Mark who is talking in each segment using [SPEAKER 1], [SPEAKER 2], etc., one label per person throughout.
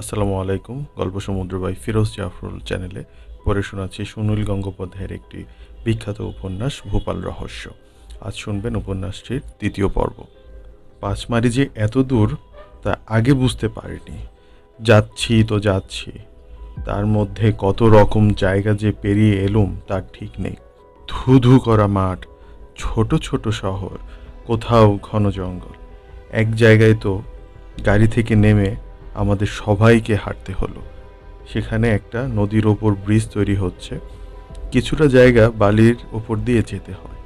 [SPEAKER 1] আসসালামু আলাইকুম, গল্প সমুদ্র বাই ফিরোজ জাফরুল চ্যানেলে পড়ে শোনাচ্ছি সুনীল গঙ্গোপাধ্যায়ের একটি বিখ্যাত উপন্যাস, ভোপাল রহস্য। আজ শুনবেন উপন্যাসটির দ্বিতীয় পর্ব। পাঁচমারি যে এত দূর, তা আগে বুঝতে পারিনি। যাচ্ছি তো যাচ্ছি, তার মধ্যে কত রকম জায়গা যে পেরিয়ে এলুম তার ঠিক নেই। ধু ধু করা মাঠ, ছোট ছোট শহর, কোথাও ঘন জঙ্গল। এক জায়গায় তো গাড়ি থেকে নেমে আমাদের সবাইকে হাঁটতে হলো। সেখানে একটা নদীর ওপর ব্রিজ তৈরি হচ্ছে। কিছুটা জায়গা বালির ওপর দিয়ে যেতে হয়।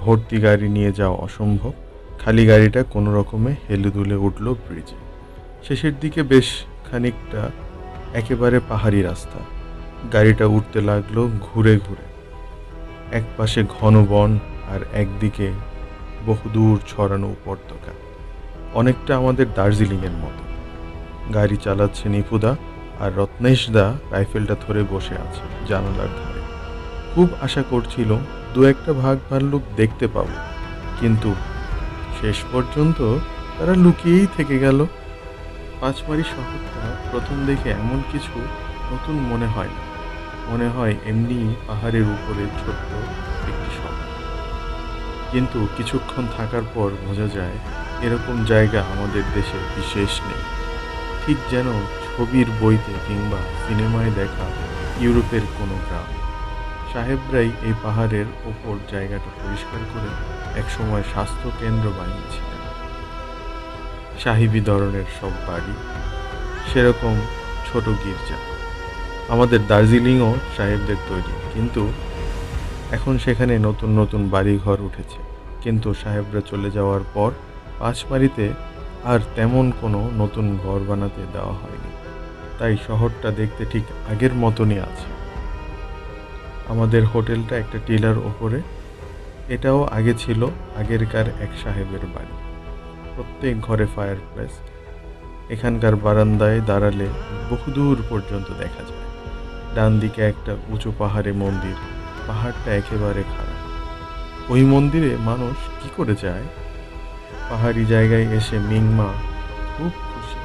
[SPEAKER 1] ভর্তি গাড়ি নিয়ে যাওয়া অসম্ভব। খালি গাড়িটা কোনো রকমে হেলে দুলে উঠল ব্রিজে। শেষের দিকে বেশ খানিকটা একেবারে পাহাড়ি রাস্তা। গাড়িটা উঠতে লাগল ঘুরে ঘুরে। এক পাশে ঘন বন আর একদিকে বহুদূর ছড়ানো উপত্যকা। অনেকটা আমাদের দার্জিলিংয়ের মতো। গাড়ি চালাচ্ছে নিপুদা আর রত্নেশদা রাইফেলটা ধরে বসে আছে জানালার ধারে। খুব আশা করছিল দু একটা ভাগ ভাল্লুক দেখতে পাব। কিন্তু শেষ পর্যন্ত তারা লুকিয়েই থেকে গেল। পাঁচমারি শহরটা প্রথম দেখে এমন কিছু নতুন মনে হয় না। মনে হয় এমনি পাহাড়ের উপরে ছোট্ট একটি শহর। কিন্তু কিছুক্ষণ থাকার পর বোঝা যায় এরকম জায়গা আমাদের দেশে বিশেষ নেই। ঠিক যেন ছবির বইতে কিংবা সিনেমায় দেখা ইউরোপের কোনো গ্রাম। সাহেবরাই এই পাহাড়ের ওপর জায়গাটা পরিষ্কার করে একসময় স্বাস্থ্য কেন্দ্র বানিয়েছিলেন। সাহিবি ধরনের সব বাড়ি সেরকম ছোট গির্জা। আমাদের দার্জিলিংও সাহেবদের তৈরি, কিন্তু এখন সেখানে নতুন নতুন বাড়িঘর উঠেছে। কিন্তু সাহেবরা চলে যাওয়ার পর পাঁচমারিতে আর তেমন কোনো নতুন ঘর বানাতে দেওয়া হয়নি। তাই শহরটা দেখতে ঠিক আগের মতনই আছে। আমাদের হোটেলটা একটা টিলার ওপরে। এটাও আগে ছিল আগেরকার এক সাহেবের বাড়ি। প্রত্যেক ঘরে ফায়ার প্লেস এখানকার বারান্দায় দাঁড়ালে বহুদূর পর্যন্ত দেখা যায়। ডান দিকে একটা উঁচু পাহাড়ে মন্দির। পাহাড়টা একেবারে খারাপ। ওই মন্দিরে মানুষ কি করে যায়? পাহাড়ি জায়গায় এসে মিংমা খুব খুশি।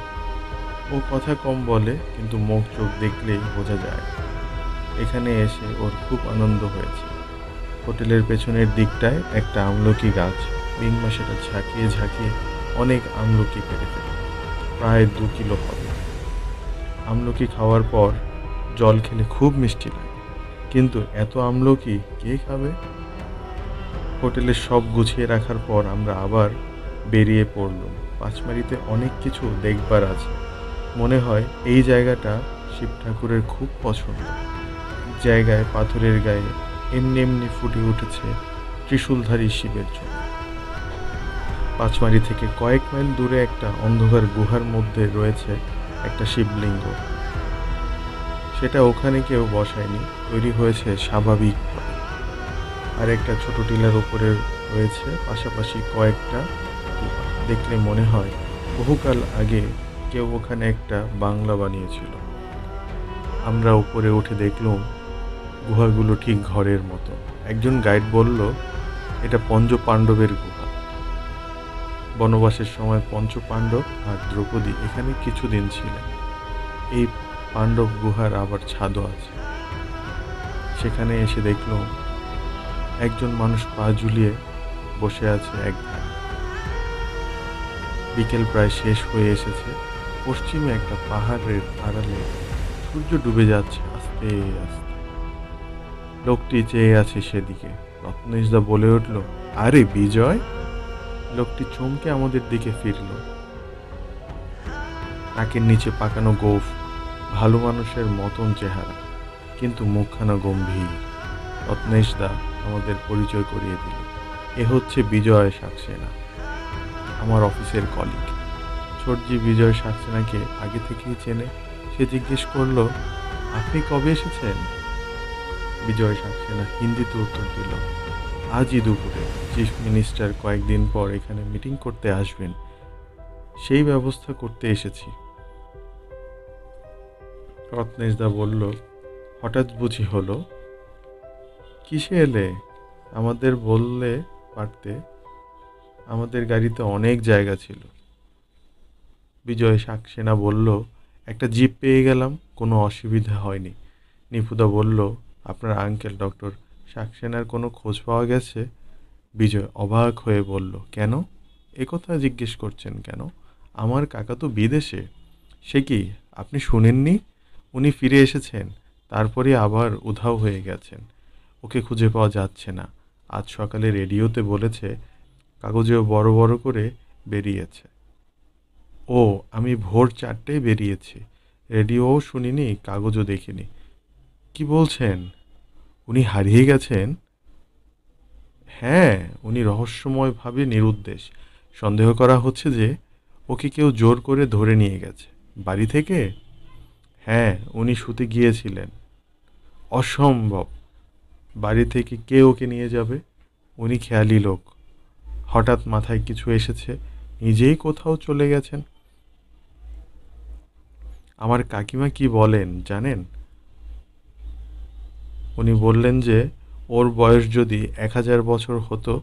[SPEAKER 1] ও কথা কম বলে, কিন্তু মুখ চোখ দেখলেই বোঝা যায়। এখানে এসে ওর খুব আনন্দ হয়েছে। হোটেলের পেছনের দিকটায় একটা আমলকি গাছ। মিংমা সেটা ঝাঁকিয়ে ঝাঁকিয়ে অনেক আমলকি পেরে ফেলে প্রায় দু কিলো হবে। আমলকি খাওয়ার পর জল খেলে খুব মিষ্টি লাগে। কিন্তু এত আমলকি কে খাবে? হোটেলে সব গুছিয়ে রাখার পর আমরা আবার বেরিয়ে পড়লাম পাঁচমারিতে অনেক কিছু দেখবার আছে। মনে হয় এই জায়গাটা শিব ঠাকুরের খুব পছন্দ। জায়গায় পাথরের গায়ে এমনি এমনি ফুটে উঠেছে ত্রিশূলধারী শিবের জন্য পাঁচমারি থেকে কয়েক মাইল দূরে একটা অন্ধকার গুহার মধ্যে রয়েছে একটা শিবলিঙ্গ। সেটা ওখানে কেউ বসায়নি, তৈরি হয়েছে স্বাভাবিক আর একটা ছোট টিলার উপরে রয়েছে, পাশাপাশি কয়েকটা। দেখলে মনে হয় বহুকাল আগে কেউ ওখানে একটা বাংলা বানিয়েছিল। আমরা উপরে উঠে দেখলাম গুহাগুলো ঠিক ঘরের মতো। একজন গাইড বলল, এটা পঞ্চ পাণ্ডবের গুহা। বনবাসের সময় পঞ্চ পাণ্ডব আর দ্রৌপদী এখানে কিছুদিন ছিলেন। এই পাণ্ডব গুহার আবার ছাদও আছে। সেখানে এসে দেখলাম একজন মানুষ পা ঝুলিয়ে বসে আছে এক বিকেল প্রায় শেষ হয়ে এসেছে। পশ্চিমে একটা পাহাড়ের আড়ালে সূর্য ডুবে যাচ্ছে আস্তে আস্তে। লোকটি চেয়ে আছে সেদিকে। রত্নেশদা বলে উঠল, আরে বিজয়! লোকটি চমকে আমাদের দিকে ফিরল। নাকের নিচে পাকানো গোফ, ভালো মানুষের মতন চেহারা, কিন্তু মুখখানা গম্ভীর। রত্নেশদা আমাদের পরিচয় করিয়ে দিল এ হচ্ছে বিজয় সাক্সেনা আমার অফিসের কলিগ ছোটজি বিজয় সাক্সেনাকে আগে থেকেই চেনে, সে জিজ্ঞেস করল, আপনি কবে এসেছেন? বিজয় সাক্সেনা হিন্দিতে উত্তর দিল, আজই দুপুরে। চিফ মিনিস্টার কয়েকদিন পর এখানে মিটিং করতে আসবেন। সেই ব্যবস্থা করতে এসেছি। রত্নেশদা বলল, হঠাৎ বুঝি হলো? কিসে এলে? আমাদের বললে পারতে। আমাদের গাড়িতে অনেক জায়গা ছিল। বিজয় সাক্সেনা বলল, একটা জিপ পেয়ে গেলাম, কোনো অসুবিধা হয়নি। নিপুদা বলল, আপনার আঙ্কেল ডক্টর সাকসেনার কোনো খোঁজ পাওয়া গেছে? বিজয় অবাক হয়ে বলল, কেন? একথা জিজ্ঞেস করছেন কেন? আমার কাকা তো বিদেশে। সে কি, আপনি শুনেননি? উনি ফিরে এসেছেন, তারপরে আবার উধাও হয়ে গেছেন। ওকে খুঁজে পাওয়া যাচ্ছে না। আজ সকালে রেডিওতে বলেছে কাগজেও বড় বড় করে বেরিয়েছে। ও, আমি ভোর চারটেয় বেরিয়েছি। রেডিওও শুনিনি, কাগজও দেখিনি। কি বলছেন? উনি হারিয়ে গেছেন? হ্যাঁ উনি রহস্যময়ভাবে নিরুদ্দেশ। সন্দেহ করা হচ্ছে যে, ওকে কেউ জোর করে ধরে নিয়ে গেছে। বাড়ি থেকে? হ্যাঁ উনি শুতে গিয়েছিলেন। অসম্ভব। বাড়ি থেকে কে ওকে নিয়ে যাবে? উনি খেয়ালি লোক। হঠাৎ মাথায় কিছু এসেছে, নিজেই কোথাও চলে গেছেন। আমার কাকিমা কি বলেন, জানেন? উনি বললেন যে, ওর বয়স যদি এক হাজার বছর হতো,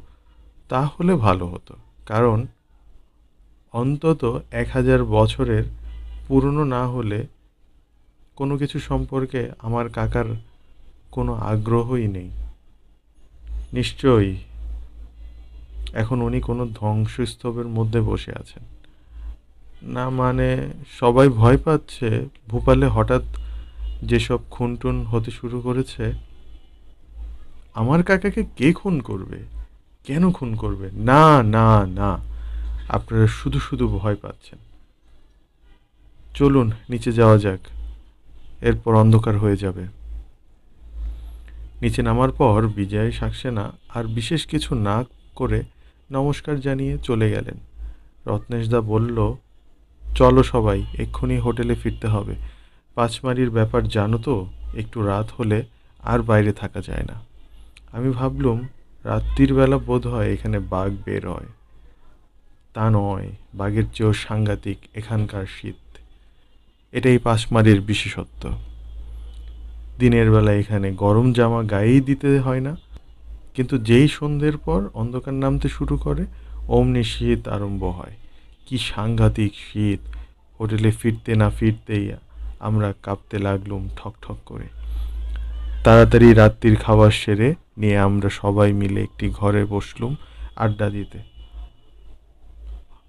[SPEAKER 1] তাহলে ভালো হতো। কারণ, অন্তত এক হাজার বছরের পুরনো না হলে কোনো কিছু সম্পর্কে আমার কাকার কোনো আগ্রহই নেই। নিশ্চয়ই এখন উনি কোনো ধ্বংসস্তূপের মধ্যে বসে আছেন। না মানে সবাই ভয় পাচ্ছে, ভোপালে হঠাৎ যেসব খুনটুন হতে শুরু করেছে, আমার কাকাকে কে খুন করবে? কেন খুন করবে? না না না, আপনারা শুধু শুধু ভয় পাচ্ছেন। চলুন, নিচে যাওয়া যাক, এরপর অন্ধকার হয়ে যাবে। নিচে নামার পর বিজয়, সাক্সেনা আর বিশেষ কিছু না করে নমস্কার জানিয়ে চলে গেলেন। রত্নেশদা বলল, চলো সবাই, এক্ষুনি হোটেলে ফিরতে হবে। পাঁচমারির ব্যাপার জানো তো, একটু রাত হলে আর বাইরে থাকা যায় না। আমি ভাবলুম, রাত্রির বেলা বোধ হয় এখানে বাঘ বের হয়। তা নয়, বাঘের চেয়েও সাংঘাতিক এখানকার শীত। এটাই পাঁচমারির বিশেষত্ব। দিনের বেলা এখানে গরম জামা গায়েই দিতে হয় না কিন্তু যেই সন্ধ্যের পর অন্ধকার নামতে শুরু করে, অমনি শীত আরম্ভ হয়। কি সাংঘাতিক শীত! হোটেলে ফিরতে না ফিরতেই আমরা কাঁপতে লাগলুম ঠক ঠক করে। তাড়াতাড়ি রাত্রির খাবার সেরে নিয়ে আমরা সবাই মিলে একটি ঘরে বসলুম আড্ডা দিতে।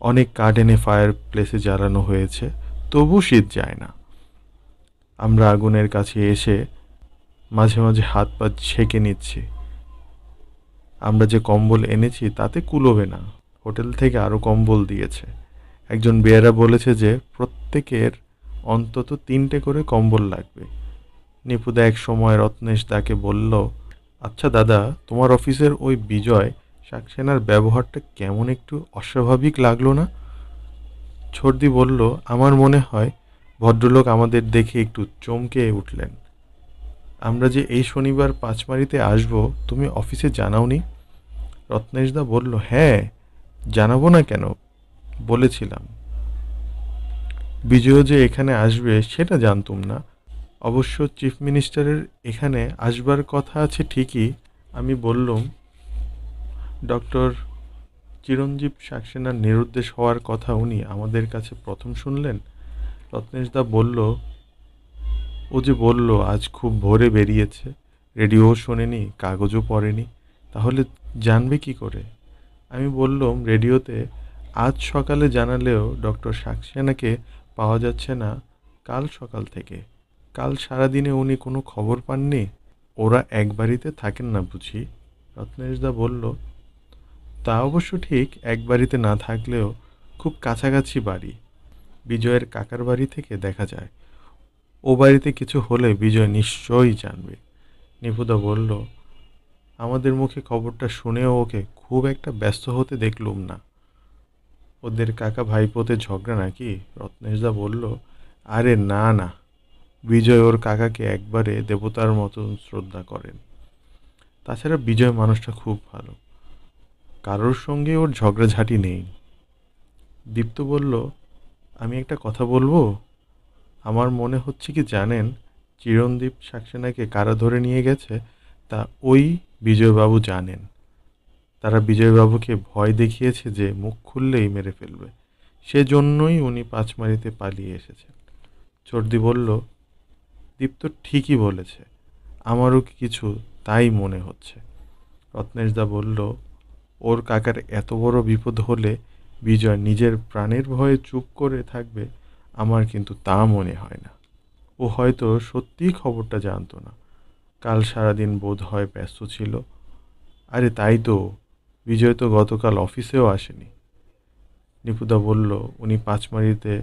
[SPEAKER 1] অনেক গার্ডেনে ফায়ার প্লেসে জ্বালানো হয়েছে, তবু শীত যায় না। আমরা আগুনের কাছে এসে মাঝে মাঝে হাত পা ছেঁকে নিচ্ছি। আমরা যে কম্বল এনেছি তাতে কুলোবে না হোটেল থেকে আরও কম্বল দিয়েছে। একজন বেয়ারা বলেছে যে, প্রত্যেকের অন্তত তিনটে করে কম্বল লাগবে। নিপুদা এক সময় রত্নেশ দাকে বলল আচ্ছা দাদা, তোমার অফিসের ওই বিজয় সাকসেনার ব্যবহারটা কেমন একটু অস্বাভাবিক লাগল না? ছর্দি বলল, আমার মনে হয় ভদ্রলোক আমাদের দেখে একটু চমকে উঠলেন। আমরা যে এই শনিবার পাঁচমারিতে আসব, তুমি অফিসে জানাওনি? রত্নেশদা বলল হ্যাঁ জানাব না কেন? বলেছিলাম। বিজয় যে এখানে আসবে, সেটা জানতুম না। অবশ্য চিফ মিনিস্টারের এখানে আসবার কথা আছে ঠিকই। আমি বললুম, ডক্টর চিরঞ্জীব সাক্সেনার নিরুদ্দেশ হওয়ার কথা উনি আমাদের কাছে প্রথম শুনলেন? রত্নেশদা বলল ও যে বলল, আজ খুব ভোরে বেরিয়েছে। রেডিও শোনেনি, কাগজও পড়েনি। তাহলে জানবে কি করে? আমি বললাম, রেডিওতে আজ সকালে জানালেও ডক্টর সাক্সেনাকে পাওয়া যাচ্ছে না, কাল সকাল থেকে। কাল সারাদিনে উনি কোনো খবর পাননি? ওরা এক বাড়িতে থাকেন না বুঝি? রত্নেশদা বলল, তা অবশ্য ঠিক, এক বাড়িতে না থাকলেও খুব কাছাকাছি বাড়ি। বিজয়ের কাকার বাড়ি থেকে দেখা যায়। ও বাড়িতে কিছু হলে বিজয় নিশ্চয়ই জানবে। নিপুদা বলল, আমাদের মুখে খবরটা শুনেও ওকে খুব একটা ব্যস্ত হতে দেখলুম না। ওদের কাকা ভাইপোতে ঝগড়া নাকি? রত্নেশদা বলল, আরে না না। বিজয় ওর কাকাকে একবারে দেবতার মতন শ্রদ্ধা করেন। তাছাড়া বিজয় মানুষটা খুব ভালো। কারোর সঙ্গে ওর ঝগড়াঝাটি নেই। দীপ্ত বলল, আমি একটা কথা বলব? আমার মনে হচ্ছে কি জানেন চিরঞ্জীব সাক্সেনাকে কারা ধরে নিয়ে গেছে, তা ওই বিজয়বাবু জানেন। তারা বিজয়বাবুকে ভয় দেখিয়েছে যে মুখ খুললেই মেরে ফেলবে। সেজন্যই উনি পাঁচমারিতে পালিয়ে এসেছেন। চর্দি বলল দীপ্ত ঠিকই বলেছে, আমারও কিছু তাই মনে হচ্ছে? রত্নেশদা বলল, ওর কাকার এত বড় বিপদ হলে বিজয় নিজের প্রাণের ভয়ে চুপ করে থাকবে আমার কিন্তু তা মনে হয় না। ও হয়তো সত্যিই খবরটা জানতো না। কাল সারাদিন বোধ হয় ব্যস্ত ছিল। আরে তাই তো, বিজয় তো গতকাল অফিসেও আসেনি। নিপুদা বলল, উনি পাঁচমারিতে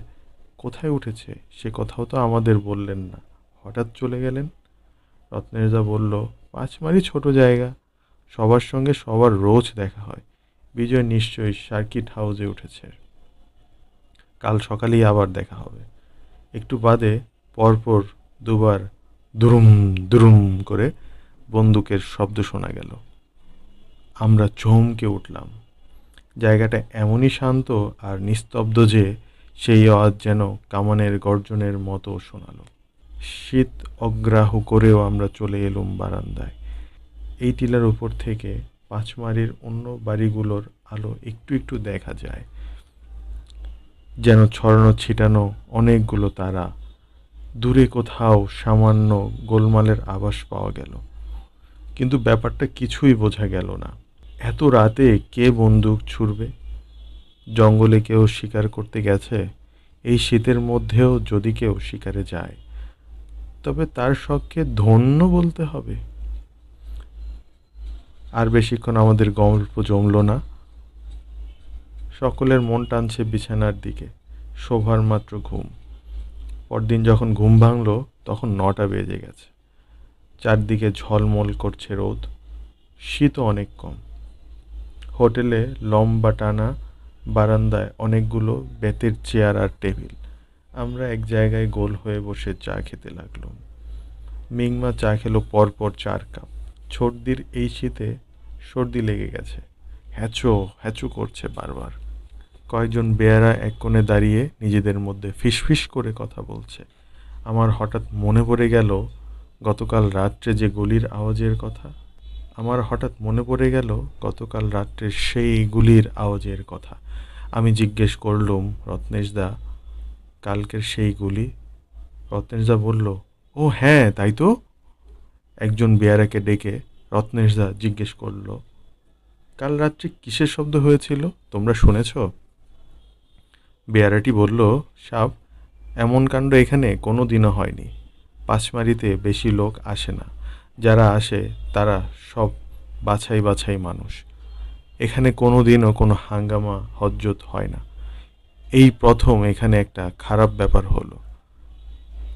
[SPEAKER 1] কোথায় উঠেছে? সে কথাও তো আমাদের বললেন না। হঠাৎ চলে গেলেন? রত্নেরদা বলল, পাঁচমারি ছোট জায়গা। সবার সঙ্গে সবার রোজ দেখা হয়। বিজয় নিশ্চয়ই সার্কিট হাউসে উঠেছে। কাল সকালেই আবার দেখা হবে। একটু বাদে পরপর দুবার দুরুম দুরুম করে বন্দুকের শব্দ শোনা গেল। আমরা চমকে উঠলাম। জায়গাটা এমনই শান্ত আর নিস্তব্ধ যে সেই আওয়াজ যেন কামানের গর্জনের মতো শোনালো। শীত অগ্রাহ করেও আমরা চলে এলুম বারান্দায়। এই টিলার উপর থেকে পাঁচমারির অন্য বাড়িগুলোর আলো একটু একটু দেখা যায়। যেন ছড়ানো, ছিটানো অনেকগুলো তারা। দূরে কোথাও সামান্য গোলমালের আভাস পাওয়া গেল। কিন্তু ব্যাপারটা কিছুই বোঝা গেল না। এত রাতে কে বন্দুক ছুড়বে? জঙ্গলে কেউ শিকার করতে গেছে? এই শীতের মধ্যেও যদি কেউ শিকারে যায়, তবে তার শখকে ধন্য বলতে হবে। আর বেশিক্ষণ আমাদের গল্প জমল না। সকলের মন টানছে বিছানার দিকে। শোভার মাত্র ঘুম। পরদিন যখন ঘুম ভাঙলো, তখন নটা বেজে গেছে। চারদিকে ঝলমল করছে রোদ। শীতও অনেক কম। হোটেলে লম্বা টানা বারান্দায় অনেকগুলো বেতের চেয়ার আর টেবিল। আমরা এক জায়গায় গোল হয়ে বসে চা খেতে লাগলাম। মিংমা চা খেলো পরপর চার কাপ। সর্দির এই শীতে সর্দি লেগে গেছে। হ্যাচো, হ্যাচু করছে বারবার। কয়েকজন বেয়ারা এক কোণে দাঁড়িয়ে নিজেদের মধ্যে ফিসফিস করে কথা বলছে। আমার হঠাৎ মনে পড়ে গেল, গতকাল রাত্রে যে গুলির আওয়াজের কথা, আমার হঠাৎ মনে পড়ে গেল, গতকাল রাত্রে সেই গুলির আওয়াজের কথা। আমি জিজ্ঞেস করলুম রত্নেশদা কালকের সেই গুলি? রত্নেশদা বলল, ও হ্যাঁ তাই তো? একজন বেয়ারাকে ডেকে রত্নেশদা জিজ্ঞেস করল, কাল রাত্রে কিসের শব্দ হয়েছিল? তোমরা শুনেছ? বেয়ারাটি বলল সাপ এমন কাণ্ড এখানে কোনো দিনও হয়নি। পাঁচমারিতে বেশি লোক আসে না। যারা আসে, তারা সব বাছাই বাছাই মানুষ। এখানে কোনো দিনও কোনো হাঙ্গামা, হজ্জত হয় না। এই প্রথম এখানে একটা খারাপ ব্যাপার হলো।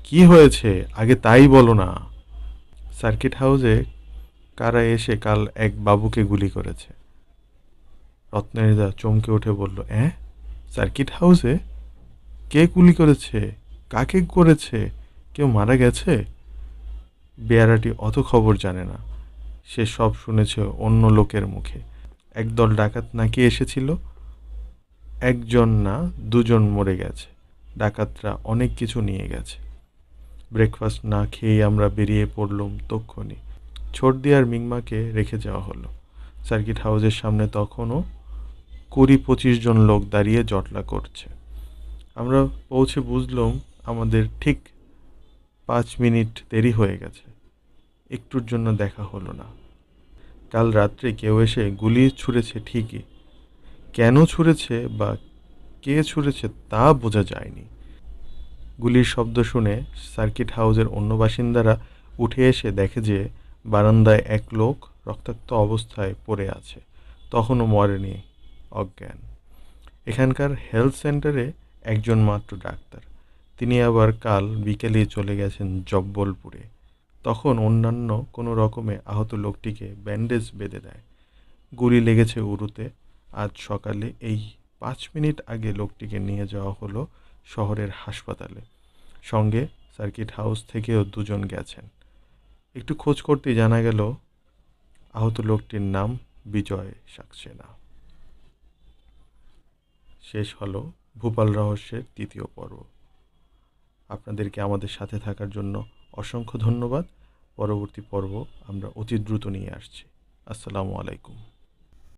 [SPEAKER 1] কি হয়েছে? আগে তাই বলো না। সার্কিট হাউসে কারা এসে কাল এক বাবুকে গুলি করেছে। রত্নারিদা চমকে উঠে বলল, অ্যাঁ? সার্কিট হাউসে কে গুলি করেছে, কাকে করেছে, কেউ মারা গেছে? বেয়ারাটি অত খবর জানে না। সে সব শুনেছে অন্য লোকের মুখে। একদল ডাকাত নাকি এসেছিল? একজন না, দুজন মরে গেছে। ডাকাতরা অনেক কিছু নিয়ে গেছে। ব্রেকফাস্ট না খেয়েই আমরা বেরিয়ে পড়লুম তক্ষণি ছোটদি আর মিংমাকে রেখে যাওয়া হলো। সার্কিট হাউসের সামনে তখনও কুড়ি পঁচিশ জন লোক দাঁড়িয়ে জটলা করছে। আমরা পৌঁছে বুঝলাম আমাদের ঠিক পাঁচ মিনিট দেরি হয়ে গেছে। একটুর জন্য দেখা হলো না। কাল রাত্রে কেউ এসে গুলি ছুঁড়েছে ঠিকই। কেন ছুঁড়েছে বা কে ছুঁড়েছে তা বোঝা যায়নি। গুলির শব্দ শুনে সার্কিট হাউসের অন্য বাসিন্দারা উঠে এসে দেখে যে বারান্দায় এক লোক রক্তাক্ত অবস্থায় পড়ে আছে। তখনও মরেনি। অজ্ঞান। এখানকার হেলথ সেন্টারে একজন মাত্র ডাক্তার। তিনি আবার কাল বিকেলে চলে গেছেন জব্বলপুরে। তখন অন্যান্য কোনো রকমে আহত লোকটিকে ব্যান্ডেজ বেঁধে দেয়। গুলি লেগেছে উরুতে। আজ সকালে এই পাঁচ মিনিট আগে লোকটিকে নিয়ে যাওয়া হলো শহরের হাসপাতালে। সঙ্গে সার্কিট হাউস থেকেও দুজন গেছেন। একটু খোঁজ করতে জানা গেল, আহত লোকটির নাম বিজয় সাকসেনা। শেষ হলো ভূপাল রহস্যের তৃতীয় পর্ব। আপনাদেরকে আমাদের সাথে থাকার জন্য অসংখ্য ধন্যবাদ। পরবর্তী পর্ব আমরা অতি দ্রুত নিয়ে আসছি। আসসালামু আলাইকুম।